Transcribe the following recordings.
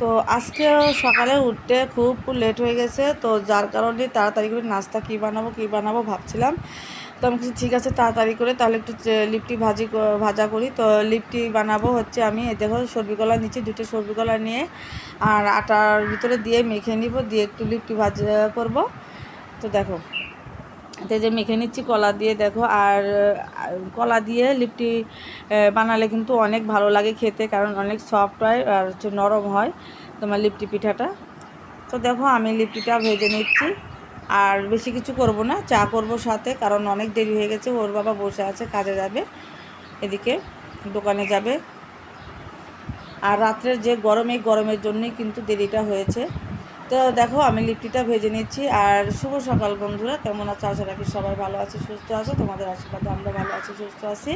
তো আজকে সকালে উঠতে খুব লেট হয়ে গেছে, তো যার কারণে তাড়াতাড়ি করে নাস্তা কী বানাবো কী বানাবো ভাবছিলাম। তো আমি কিছু ঠিক আছে, তাড়াতাড়ি করে তাহলে একটু লিপটি ভাজি ভাজা করি। তো লিপটি বানাবো হচ্ছে আমি দেখো সর্বিকলা নিচ্ছি, দুটো সর্বিকলা নিয়ে, আর আটার ভিতরে দিয়ে মেখে নিব, দিয়ে একটু লিপটি ভাজা করব। তো দেখো। তো এই যে মেখে নিচ্ছি, কলা দিয়ে দেখো। আর কলা দিয়ে লিপটি বানালে কিন্তু অনেক ভালো লাগে খেতে, কারণ অনেক সফট হয় আর হচ্ছে নরম হয় তোমার লিপটি পিঠাটা। তো দেখো, আমি লিপটিটা ভেজে নিচ্ছি। আর বেশি কিছু করব না, চা করব সাথে, কারণ অনেক দেরি হয়ে গেছে, ওর বাবা বসে আছে, কাজে যাবে, এদিকে দোকানে যাবে। আর রাত্রের যে গরমে গরমের জন্যই কিন্তু দেরিটা হয়েছে। তো দেখো, আমি লিপটিটা ভেজে নিচ্ছি। আর শুভ সকাল বন্ধুরা, কেমন আছো? আশা রাখি সবাই ভালো আছে, সুস্থ আছো। তোমাদের আশীর্বাদে আমরা ভালো আছি, সুস্থ আছি।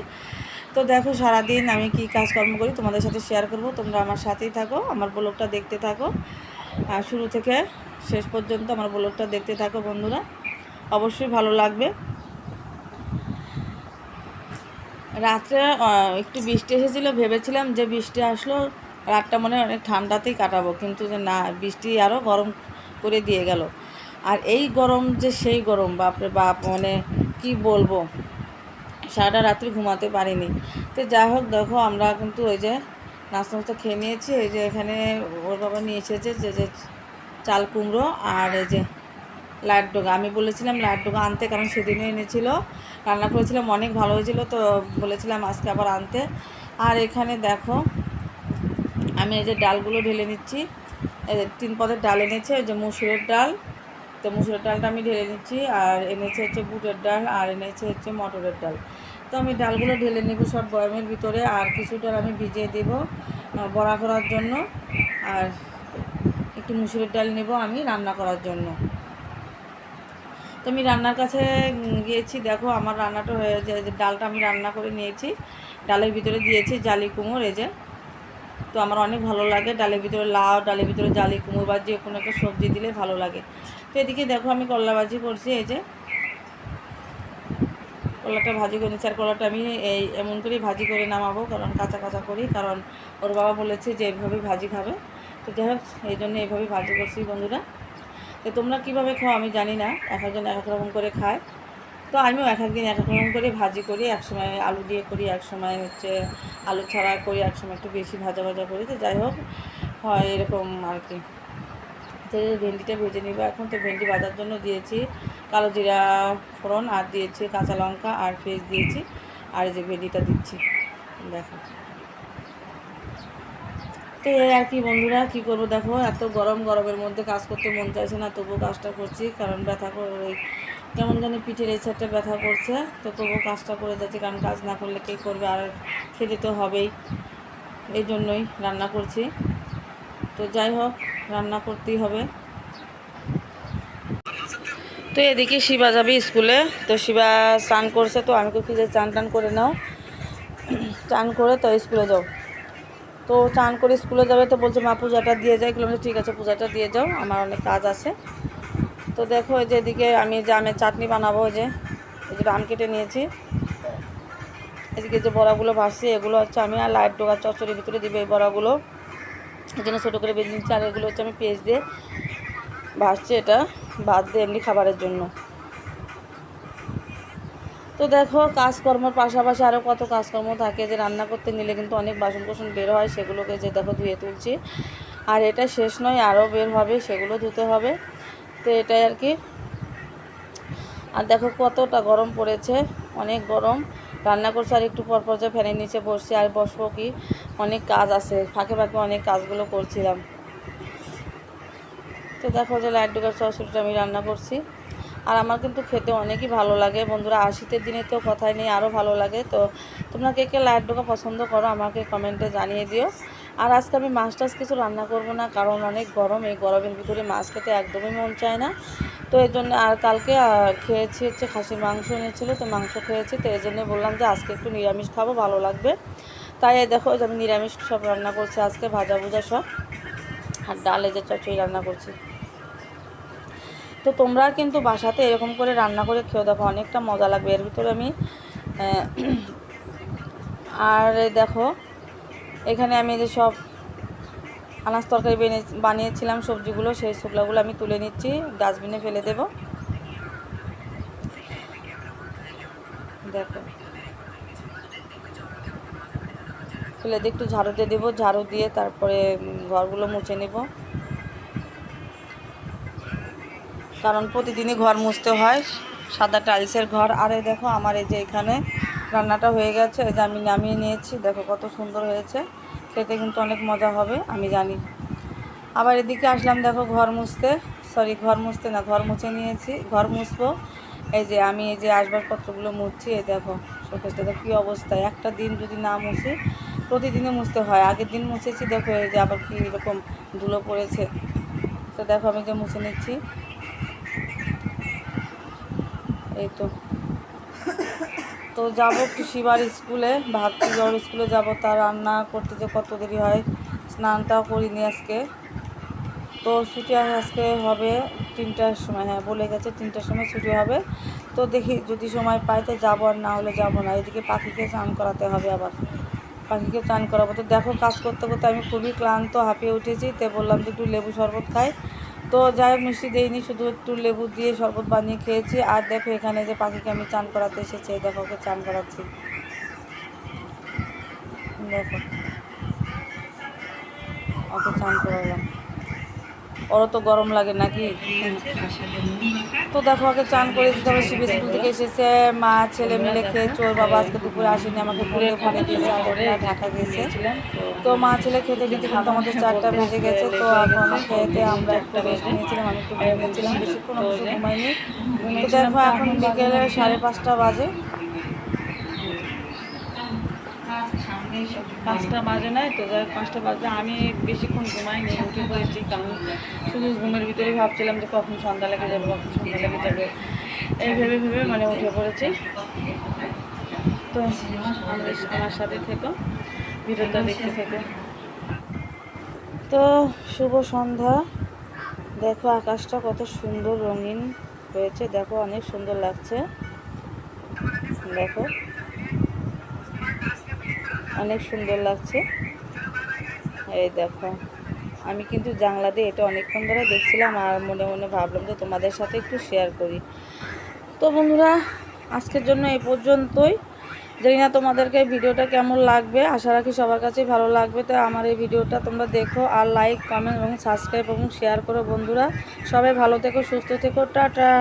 তো দেখো, সারাদিন আমি কি কাজকর্ম করি তোমাদের সাথে শেয়ার করব। তোমরা আমার সাথেই থাকো, আমার ব্লগটা দেখতে থাকো। আর শুরু থেকে শেষ পর্যন্ত আমার ব্লগটা দেখতে থাকো বন্ধুরা। অবশ্যই ভালো লাগবে। রাত্রে একটু বৃষ্টি এসেছিল, ভেবেছিলাম যে বৃষ্টি আসলো। রাতটা মনে হয় অনেক ঠান্ডাতেই কাটাবো, কিন্তু যে না, বৃষ্টি আরও গরম করে দিয়ে গেল। আর এই গরম যে সেই গরম, বাপরে বাপ মানে কি বলব? সারাটা রাত্রি ঘুমাতে পারিনি। তো যাই হোক, দেখো আমরা কিন্তু ওই যে নাস্তা নাস্তা খেয়ে নিয়েছি। এই যে এখানে ওর বাবা নিয়ে এসেছে যে যে চাল কুমড়ো আর এই যে লাইট ডোগা। আমি বলেছিলাম লাইট ডোগা আনতে, কারণ সেদিনও এনেছিল। রান্না করেছিলাম, অনেক ভালো হয়েছিল, তো বলেছিলাম আজকে আবার আনতে। আর এখানে দেখো আমি এই যে ডালগুলো ঢেলে নিচ্ছি। তিন পদের ডাল এনেছে যে মুসুরের ডাল। তো মুসুরের ডালটা আমি ঢেলে নিচ্ছি, আর এনেছে হচ্ছে বুটের ডাল, আর এনেছে হচ্ছে মটরের ডাল। তো আমি ডালগুলো ঢেলে নেব সব বয়ামের ভিতরে, আর কিছু ডাল আমি ভিজিয়ে দেব বড়া করার জন্য। আর একটু মুসুরের ডাল নেব আমি রান্না করার জন্য। তো আমি রান্নার কাছে গিয়েছি, দেখো আমার রান্নাটা হয়ে যে ডালটা আমি রান্না করে নিয়েছি। ডালের ভিতরে দিয়েছি জালি কুমড় এই যে তো আমার অনেক ভালো লাগে। ডালের ভিতরে লাউ, ডালের ভিতরে জালি, কুমড়ো যে কোনো একটা সবজি দিলে ভালো লাগে। তো এদিকে দেখো আমি করলা ভাজি করছি, এই যে। কলাটা ভাজি করে নিচ্ছি, আর কলাটা আমি এই এমন করেই ভাজি করে নামাবো, কারণ কাঁচা কাঁচা করি, কারণ ওর বাবা বলেছে যে এইভাবেই ভাজি খাবে। তো যাই হোক, এই জন্য এইভাবেই ভাজি করছি বন্ধুরা। তো তোমরা কীভাবে খাও আমি জানি না, এক একজন এক এক রকম করে খায়। তো আমিও এক একদিন এক রকম করে ভাজি করি এক সময় আলু দিয়ে করি এক সময় হচ্ছে আলু ছাড়া করি এক সময় একটু বেশি ভাজা ভাজা করি, তো যাই হোক, হয় এরকম আর কি তো ভেন্ডিটা ভেজে নিব এখন, তো ভেন্ডি ভাজার জন্য দিয়েছি কালো জিরা ফোড়ন আর দিয়েছি কাঁচা লঙ্কা আর পেঁয়াজ দিয়েছি, আর এই যে ভেন্ডিটা দিচ্ছি, দেখো। তো আর কি বন্ধুরা, কি করব দেখো, এত গরম গরমের মধ্যে কাজ করতে মন চাইছে না, তবুও কাজটা করছি, কারণ ব্যথা করে কেমন জানি পিঠের এই সাইডটা ব্যথা করছে, তো তবুও কাজটা করে যাচ্ছি, কারণ কাজ না করলে কে করবে আর খেতে তো হবেই। এই জন্যই রান্না করছি। তো যাই হোক, রান্না করতেই হবে। তো এদিকে শিবা যাবে স্কুলে, তো শিবা স্নান করছে, তো আমি কি যে চান টান করে নাও। চান করে তো স্কুলে যাও। তো চান করে স্কুলে যাবে তো বলছে, মা, পূজাটা দিয়ে যায়। বললাম, ঠিক আছে, পূজাটা দিয়ে যাও, আমার অনেক কাজ আছে। তো দেখো যে এদিকে আমি যে আমের চাটনি বানাবো যে, এই যে আম কেটে নিয়েছি। এদিকে যে বড়াগুলো ভাসছি এগুলো হচ্ছে আমি আর লাইট ডোকার চচ্চড়ির ভিতরে দিবে এই বড়াগুলো। এই জন্য ছোটো করে বেজে নিচ্ছি, আর এগুলো হচ্ছে আমি পেঁয়াজ দিয়ে ভাসছি এটা, ভাত দিয়ে এমনি খাবারের জন্য। তো দেখো, কাজকর্মের পাশাপাশি আরও কত কাজকর্ম থাকে যে রান্না করতে নিলে কিন্তু অনেক বাসন কোসন বের হয়, সেগুলোকে যে দেখো ধুয়ে তুলছি। আর এটা শেষ নয় আরও বের হবে, সেগুলো ধুতে হবে। তো এটাই আর কি। আর দেখো কতটা গরম পড়েছে, অনেক গরম। রান্না করছি আর একটু পর পর যে ফ্যানের নিচে বসছি আর বসবো কি? অনেক কাজ আছে, ফাঁকে ফাঁকে অনেক কাজগুলো করছিলাম। তো দেখো যে লাইট ডুকার সসুরটা আমি রান্না করছি। আর আমার কিন্তু খেতে অনেকই ভালো লাগে। বন্ধুরা আর শীতের দিনে তো কথাই নেই আরও ভালো লাগে। তো তোমরা কে কে লাইট ডোকা পছন্দ করো আমাকে কমেন্টে জানিয়ে দিও। আর আজকে আমি মাছ টাছ কিছু রান্না করব না, কারণ অনেক গরম, এই গরমের ভিতরে মাছ খেতে একদমই মন চায় না। তো এই জন্য আর কালকে খেয়েছি হচ্ছে খাসির মাংস এনেছিল, তো মাংস খেয়েছি, তো এই জন্য বললাম যে আজকে একটু নিরামিষ খাব, ভালো লাগবে। তাই দেখো যে আমি নিরামিষ সব রান্না করছি আজকে, ভাজা ভুজা সব, আর ডালে যে চচড়ি রান্না করছি। তো তোমরা কিন্তু বাসাতে এরকম করে রান্না করে খেয়ে দেখো, অনেকটা মজা লাগবে। এর ভিতরে আমি আর দেখো এখানে আমি যে সব আনাজ তরকারি বেনে- বানিয়েছিলাম, সবজিগুলো, সেই শুকলাগুলো আমি তুলে নিচ্ছি, ডাস্টবিনে ফেলে দেব। দেখো। ফেলে দিয়ে একটু ঝাড়ু দিয়ে দেবো, ঝাড়ু দিয়ে তারপরে ঘরগুলো মুছে নেব। কারণ প্রতিদিনই ঘর মুছতে হয়, সাদা টাইলসের ঘর। আর দেখো, আমার এই যে এখানে রান্নাটা হয়ে গেছে, এই যে আমি নামিয়ে নিয়েছি, দেখো কত সুন্দর হয়েছে, খেতে কিন্তু অনেক মজা হবে, আমি জানি। আবার এদিকে আসলাম, দেখো ঘর মুছতে সরি ঘর মুছতে না, ঘর মুছে নিয়েছি, ঘর মুছবো। এই যে আমি এই যে আসবাবপত্রগুলো মুছছি, এই দেখো, শোকেসটা, দেখো কী অবস্থা, একটা দিন যদি না মুছি প্রতিদিনে মুছতে হয়, আগের দিন মুছেছি, দেখো এই যে আবার কী এরকম ধুলো পড়েছে। তো দেখো আমি যে মুছে নিচ্ছি। এই তো। তো যাব একটু শিবার স্কুলে ভাবছি ওর স্কুলে যাব, তার রান্না করতে যে কত দেরি হয়, স্নানটাও করিনি আজকে। তো ছুটি আজকে হবে তিনটার সময় হ্যাঁ বলে গেছে তিনটার সময় ছুটি হবে। তো দেখি যদি সময় পাই তো যাব, আর না হলে যাব না। এদিকে পাখিকে চান করাতে হবে আবার। পাখিকে চান করাবো। তো দেখো কাজ করতে করতে আমি খুবই ক্লান্ত, হাঁপিয়ে উঠেছি। তো বললাম যে একটু লেবু শরবত খাই। তো যাই হোক, মিষ্টি দেইনি, শুধু একটু লেবু দিয়ে শরবত বানিয়ে খেয়েছি। আর দেখো এখানে যে পাখিকে আমি চান করাতে এসেছি দেখো ওকে চান করাচ্ছি। দেখো। ওকে চান করালাম। ওরও তো গরম লাগে নাকি? তো দেখো ওকে চান করে দিতে হবে শিব স্কুল থেকে এসেছে, মা, ছেলে মিলে খেয়েছে ওর বাবা আজকে দুপুরে আসেনি, আমাকে ঘুরে দিয়েছে আর ঢাকা তো মা, ছেলে খেতে দিতে কিন্তু আমাদের চারটা বেজে গেছে, তো এখন খেতে আমরা একটু রেস্ট নিয়েছিলাম, আমি একটু ঘুমিয়েছিলাম বেশিক্ষণ অবশ্য ঘুমাইনি। তো দেখো, এখন বিকেলে সাড়ে পাঁচটা বাজে। পাঁচটা বাজে নাই তো, যাই পাঁচটা বাজে। আমি বেশিক্ষণ ঘুমাই ঘুমাইনি, উঠে পড়েছি, কারণ শুধু ঘুমের ভিতরে ভাবছিলাম যে কখন সন্ধ্যা লেগে যাবে, কখন সন্ধ্যা লেগে যাবে। এই ভেবে ভেবে মানে উঠে পড়েছি। তো আমার সাথে থেকো, ভিডিওটা দেখতে থেকো। তো শুভ সন্ধ্যা। দেখো আকাশটা কত সুন্দর রঙিন হয়েছে, দেখো অনেক সুন্দর লাগছে। দেখো। অনেক সুন্দর লাগছে। এই দেখো, আমি কিন্তু জানলা দিয়ে এটা অনেকক্ষণ ধরে দেখছিলাম আর মনে মনে ভাবলাম যে তোমাদের সাথে একটু শেয়ার করি। তো বন্ধুরা, আজকের জন্য এই পর্যন্তই। জানি না তোমাদেরকে ভিডিওটা কেমন লাগবে, আশা রাখি সবার কাছেই ভালো লাগবে। তো আমার এই ভিডিওটা তোমরা দেখো আর লাইক কমেন্ট এবং সাবস্ক্রাইব এবং শেয়ার করো বন্ধুরা। সবাই ভালো থেকো, সুস্থ থেকো, টাটা।